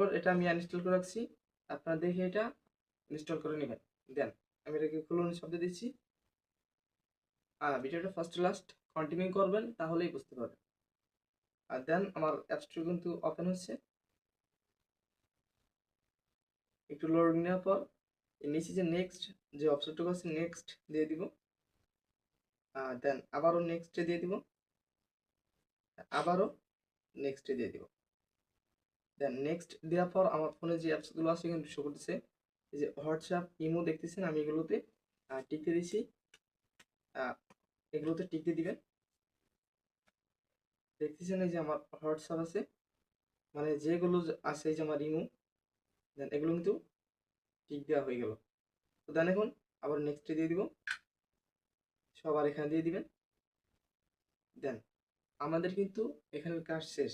এরপর এটা আমি আনইনস্টল করে রাখছি। আপনারা দেখে এটা ইনস্টল করে নেবেন। দেন, আমি এটাকে খুলুন শব্দ দিচ্ছি। আর ভিডিওটা ফার্স্ট লাস্ট কন্টিনিউ করবেন, তাহলেই বুঝতে পারবেন। আর দেন, আমার অ্যাপসটি কিন্তু ওপেন হচ্ছে। একটু লোড নেওয়ার পর নিচে যে নেক্সট যে অপশনটুকু আছে নেক্সট দিয়ে দিব। দেন, আবারও নেক্সটে দিয়ে দিব। আবারও নেক্সটে দিয়ে দিব। দেন নেক্সট দেওয়ার পর আমার ফোনে যে অ্যাপসগুলো আছে এখানে শো করতেছে, এই যে হোয়াটসঅ্যাপ ইমো দেখতেছেন? আমি এগুলোতে টিকতে দিছি। এগুলোতে টিকতে দিবেন। দেখতেছেন এই যে আমার হোয়াটসঅ্যাপ আছে। মানে যেগুলো আছে, এই যে আমার ইমো দেন এগুলো কিন্তু টিক দেওয়া হয়ে গেল। তো দেন এখন আবার নেক্সটে দিয়ে দিব। সবার এখানে দিয়ে দিবেন। দেন আমাদের কিন্তু এখানের কাজ শেষ।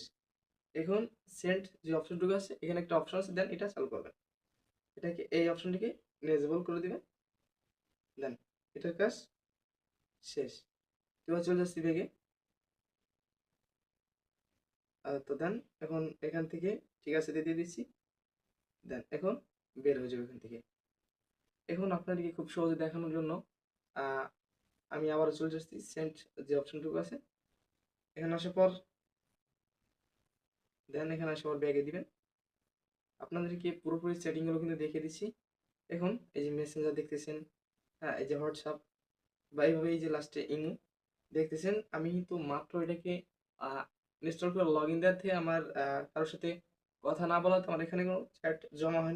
এখন সেন্ট যে অপশনটুকু আছে, এখানে একটা অপশন আছে দেন এটা চালু করবেন। এটাকে, এই অপশনটিকে ইনেজেবল করে দিবেন। দেন এটার কাজ শেষ। এবার চলে যাচ্ছি বেগে। তো দেন এখন এখান থেকে, ঠিক আছে, দিয়ে দিচ্ছি। দেন এখন বের হয়ে যাবে এখান থেকে। এখন আপনাদেরকে খুব সহজে দেখানোর জন্য আমি আবার চলে যাচ্ছি সেন্ট যে অপশনটুকু আছে। এখানে আসার পর দেন এখানে সবার ব্যাগে দিবেন। আপনাদেরকে পুরোপুরি সেটিংগুলো কিন্তু দেখিয়ে দিচ্ছি। এখন এই যে মেসেঞ্জার দেখতেছেন হ্যাঁ এই যে হোয়াটসঅ্যাপ বা এইভাবে এই যে লাস্টে ইমো দেখতেছেন, আমি কিন্তু মাত্র এটাকে ইনস্টল করে লগ ইন দেওয়ার থেকে আমার কারোর সাথে কথা না বলাতে আমার এখানে কোনো চ্যাট জমা হয়নি।